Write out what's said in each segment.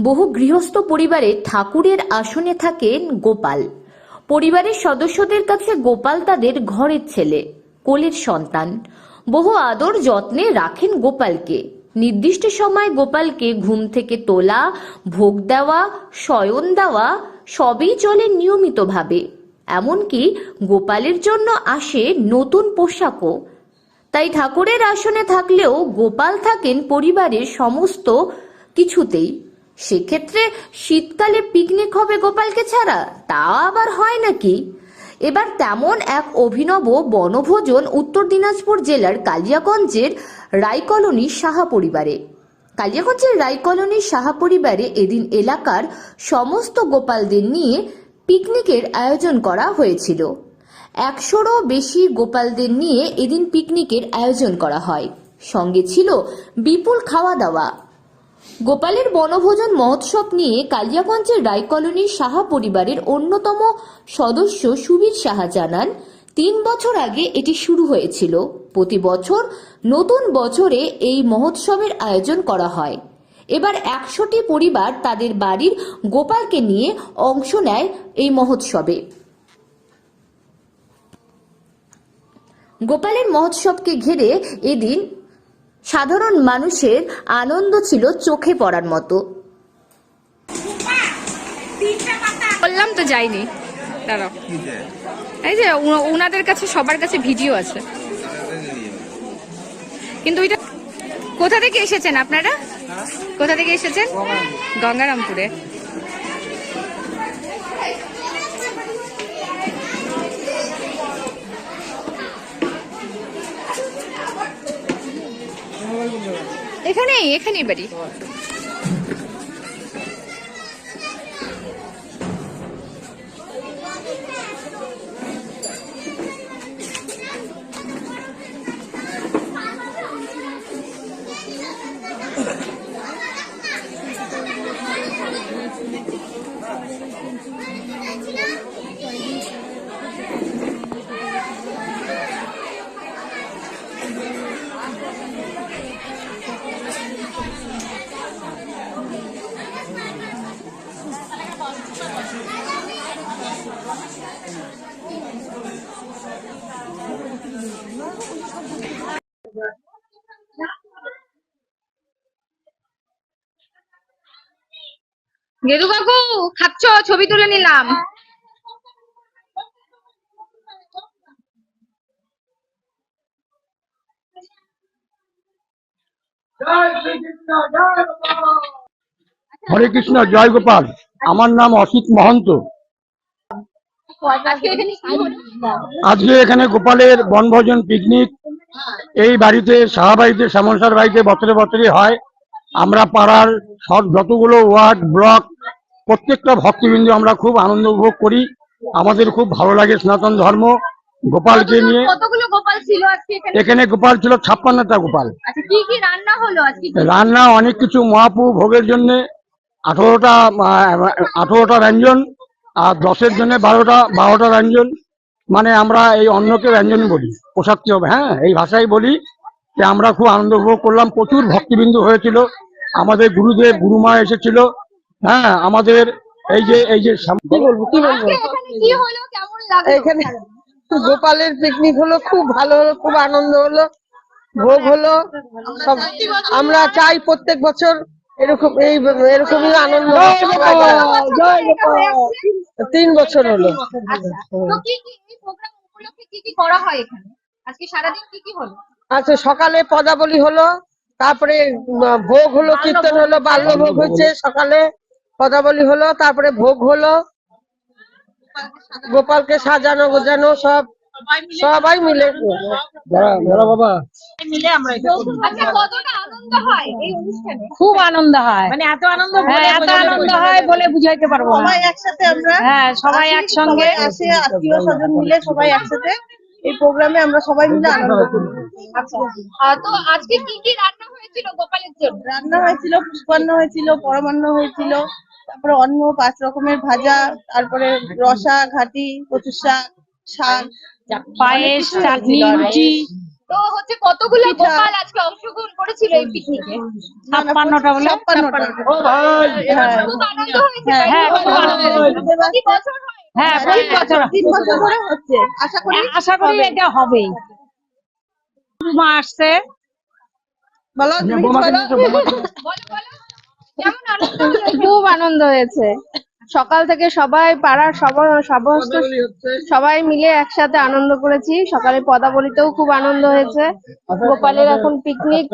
বহু গৃহস্থ পরিবারে ঠাকুরের আসনে থাকেন গোপাল। পরিবারের সদস্যদের কাছে গোপাল তাদের ঘরের ছেলে, কোলের সন্তান। বহু আদর যত্নে রাখেন গোপালকে। নির্দিষ্ট সময় গোপালকে ঘুম থেকে তোলা, ভোগ দেওয়া, শয়ন দেওয়া, সবই চলে নিয়মিতভাবে। এমনকি গোপালের জন্য আসে নতুন পোশাকও। তাই ঠাকুরের আসনে থাকলেও গোপাল থাকেন পরিবারের সমস্ত কিছুতেই। সেক্ষেত্রে শীতকালে পিকনিক হবে গোপালকে ছাড়া তা আবার হয় নাকি? এবার তেমন এক অভিনব বনভোজন উত্তর দিনাজপুর জেলার কালিয়াগঞ্জের রায়কলোনি সাহা পরিবারে। কালিয়াগঞ্জের রায়কলোনির সাহা পরিবারে এদিন এলাকার সমস্ত গোপালদের নিয়ে পিকনিকের আয়োজন করা হয়েছিল। একশোরও বেশি গোপালদের নিয়ে এদিন পিকনিকের আয়োজন করা হয়। সঙ্গে ছিল বিপুল খাওয়া দাওয়া। গোপালের বনভোজন মহোৎসব নিয়ে কালিয়াগঞ্জের রায়কলোনির সাহা পরিবারের অন্যতম সদস্য সুবীর সাহা জানান, তিন বছর আগে এটি শুরু হয়েছিল। প্রতি বছর নতুন বছরে এই মহোৎসবের আয়োজন করা হয়। এবার একশোটি পরিবার তাদের বাড়ির গোপালকে নিয়ে অংশ নেয় এই মহোৎসবে। গোপালের মহোৎসবকে ঘিরে এদিন সাধারণ মানুষের আনন্দ ছিল চোখে পড়ার মতো। বললাম তো যাইনি। দাঁড়াও। এই যে ওনাদের কাছে সবার কাছে ভিডিও আছে। কিন্তু ওইটা কোথা থেকে এসেছেন আপনারা? কোথা থেকে এসেছেন? গঙ্গারামপুরে। এখানেই এখানেই বাড়ি। গেদু কাকু খাচ্ছ? ছবি তুলে নিলাম। হরে কৃষ্ণ জয় গোপাল। আমার নাম অসিত মহন্ত। আজকে এখানে গোপালের বনভোজন পিকনিক এই বাড়িতে সাহা বাড়িতে শ্যামনসার বাড়িতে বছরে বছরই হয়। আমরা পাড়ার সব যতগুলো ওয়ার্ড ব্লক প্রত্যেকটা ভক্তবিন্দু আমরা খুব আনন্দ উপভোগ করি। আমাদের খুব ভালো লাগে সনাতন ধর্ম গোপালকে নিয়ে। কতগুলো গোপাল ছিল আজকে এখানে? এখানে গোপাল ছিল ছাপ্পান্নটা গোপাল। আচ্ছা কি কি রান্না রান্না অনেক কিছু মহাপু ভোগের জন্য। আঠারোটা আঠারোটা ব্যঞ্জন আর দশের জন্য বারোটা বারোটা ব্যঞ্জন। মানে আমরা এই অন্নকে ব্যঞ্জন বলি পোষাকটি হবে? হ্যাঁ এই ভাষাই বলি যে আমরা খুব আনন্দ উপভোগ করলাম। প্রচুর ভক্তিবিন্দু হয়েছিল। আমাদের গুরুদেব গুরুমা এসেছিল। হ্যাঁ আমাদের এই যে এই যে বলব কি বলব? এখানে কি হলো? কেমন লাগল? এখানে গোপালের পিকনিক হলো খুব ভালো হলো খুব আনন্দ হলো ভোগ হলো সব আমরা চাই প্রত্যেক বছর এরকম এই এরকমই আনন্দ তিন বছর হলো। তো কি কি এই প্রোগ্রাম উপলক্ষে কি কি করা হয় এখানে? আজকে সারাদিন কি কি হলো? আচ্ছা সকালে পদাবলী হলো তারপরে ভোগ হলো কীর্তন হলো বাল্য ভোগ হচ্ছে সকালে পদাবলী হলো তারপরে ভোগ হলো। গোপালকে সাজানো গোজানো সব সবাই মিলে বাবা। আচ্ছা হয় এই অনুষ্ঠানে? খুব আনন্দ হয়। মানে এত আনন্দ হ্যাঁ এত আনন্দ হয় বলে। বুঝাইতে পারব সবাই একসাথে আমরা হ্যাঁ সবাই একসঙ্গে। আসে আত্মীয় স্বজন মিলে সবাই একসাথে এই প্রোগ্রামে আমরা সবাই মিলে আনন্দ করি। আহ, তো আজকে কি কি রান্না হয়েছিল গোপালের জন্য? রান্না হয়েছিল পুষ্পান্ন হয়েছিল পরমান্ন হয়েছিল তারপরে অন্ন পাঁচ রকমের ভাজা তারপরে রসা ঘাটি কচু শাক শাক পায়েস চাটনি। রুটি। তো হচ্ছে কতগুলো গোপাল আজকে অংশগ্রহণ করেছিল এই পিকনিকে ছাপ্পান্নটা বলে। হ্যাঁ খুব আনন্দ হয়েছে হ্যাঁ, হ্যাঁ, তাই তো? খুব আনন্দ হয়েছে। বছর হয়? হ্যাঁ প্রতি বছর। তিন বছর ধরে হচ্ছে। আশা করি আশা করি এটা হবেই মা আসছে। বলো হলো? খুব আনন্দ হয়েছে। সকাল থেকে সবাই পাড়ার সব- সমস্ত সবাই মিলে একসাথে আনন্দ করেছি। সকালে পদাবলিতেও খুব আনন্দ হয়েছে। গোপালের এখন পিকনিক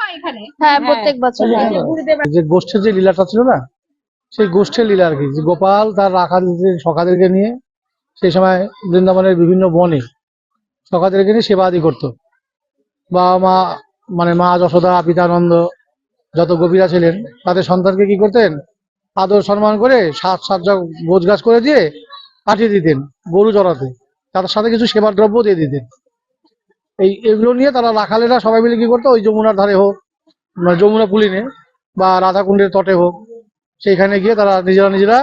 হয় এখানে? হ্যাঁ প্রত্যেক বছর যে গোষ্ঠের যে লীলাটা ছিল না সেই গোষ্ঠের লীলা আর কি। যে গোপাল তার সখাদেরকে নিয়ে সেই সময় বৃন্দাবনের বিভিন্ন বনে সখাদেরকে নিয়ে সেবা আদি করতো। বাবা মা মানে মা যশোদা পিতানন্দ যত গোপীরা ছিলেন তাদের সন্তানকে কি করতেন? আদর সম্মান করে সাত সাত গোছ গাছ করে দিয়ে পাঠিয়ে দিতেন গরু চড়াতে তার সাথে কিছু সেবার দ্রব্য দিয়ে দিতেন। এই এগুলো নিয়ে তারা রাখালেরা সবাই মিলে কি করতো? ওই যমুনার ধারে হোক মানে যমুনা পুলিনে বা রাধাকুণ্ডের তটে হোক, সেইখানে গিয়ে তারা নিজেরা নিজেরা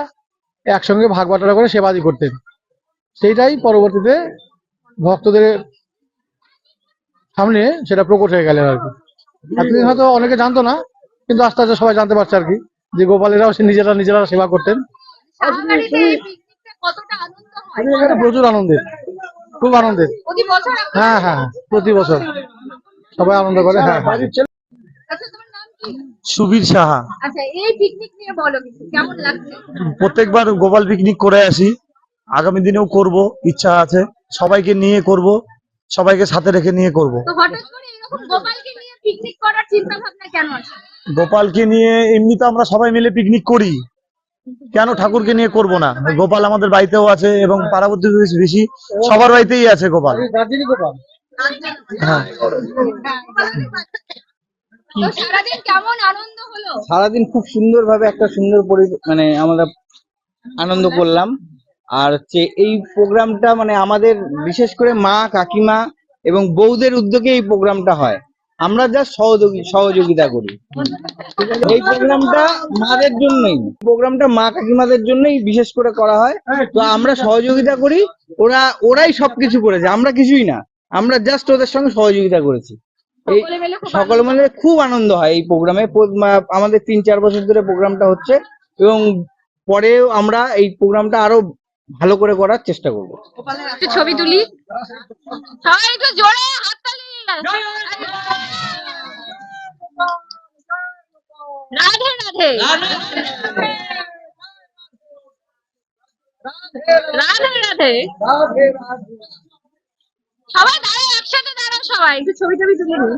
একসঙ্গে ভাগ বাটোয়ারা করে সেবাদি করতেন। সেইটাই পরবর্তীতে ভক্তদের সামনে সেটা প্রকট হয়ে গেলেন আর কি। হয়তো অনেকে জানতো না, কিন্তু আস্তে আস্তে সবাই জানতে পারছে আর কি। যে গোপালেরাও সে নিজেরা নিজেরা সেবা করতেন। হয়? প্রচুর আনন্দের খুব আনন্দের। প্রতি বছর আপনারা- হ্যাঁ হ্যাঁ হ্যাঁ, প্রতি বছর। সবাই আনন্দ করে হ্যাঁ হ্যাঁ। আচ্ছা তোমার নাম কি? সুবীর সাহা। আচ্ছা এই পিকনিক নিয়ে বলো কেমন লাগছে? প্রত্যেকবার গোপাল পিকনিক করে আসি। আগামী দিনেও করব ইচ্ছা আছে। সবাইকে নিয়ে করব সবাইকে সাথে রেখে নিয়ে করব। তো হঠাৎ করে এরকম গোপালকে নিয়ে পিকনিক করার চিন্তা ভাবনা কেন আসে? গোপালকে নিয়ে এমনি তো আমরা সবাই মিলে পিকনিক করি। কেন ঠাকুরকে নিয়ে করব না? গোপাল আমাদের বাড়িতেও আছে এবং প্রতিবেশী বেশি সবার বাড়িতেই আছে গোপাল। হ্যাঁ। সারাদিন কেমন আনন্দ হলো? সারাদিন খুব সুন্দরভাবে একটা সুন্দর পরি মানে আমরা আনন্দ করলাম। আর হচ্ছে এই প্রোগ্রামটা মানে আমাদের বিশেষ করে মা কাকিমা এবং বৌদের উদ্যোগে এই প্রোগ্রামটা হয়। আমরা যা সহযোগী সহযোগিতা করি। এই প্রোগ্রামটা মাদের জন্যই। প্রোগ্রামটা মা কাকিমাদের জন্যই বিশেষ করে করা হয়। তো আমরা সহযোগিতা করি। ওরা ওরাই সবকিছু করেছে। আমরা কিছুই না। আমরা জাস্ট ওদের সঙ্গে সহযোগিতা করেছি। এই সকলে মিলে খুব আনন্দ হয় এই প্রোগ্রামে আমাদের তিন চার বছর ধরে প্রোগ্রামটা হচ্ছে। এবং পরেও আমরা এই প্রোগ্রামটা আরও ভালো করে করার চেষ্টা করব। একটু ছবি তুলি। সবাই একটু জোরে হাততালি। রাধে রাধে। রাধে রাধে। সবাই দাঁড়াও একসাথে দাঁড়াও সবাই। একটু ছবি টবি তুলে নিই।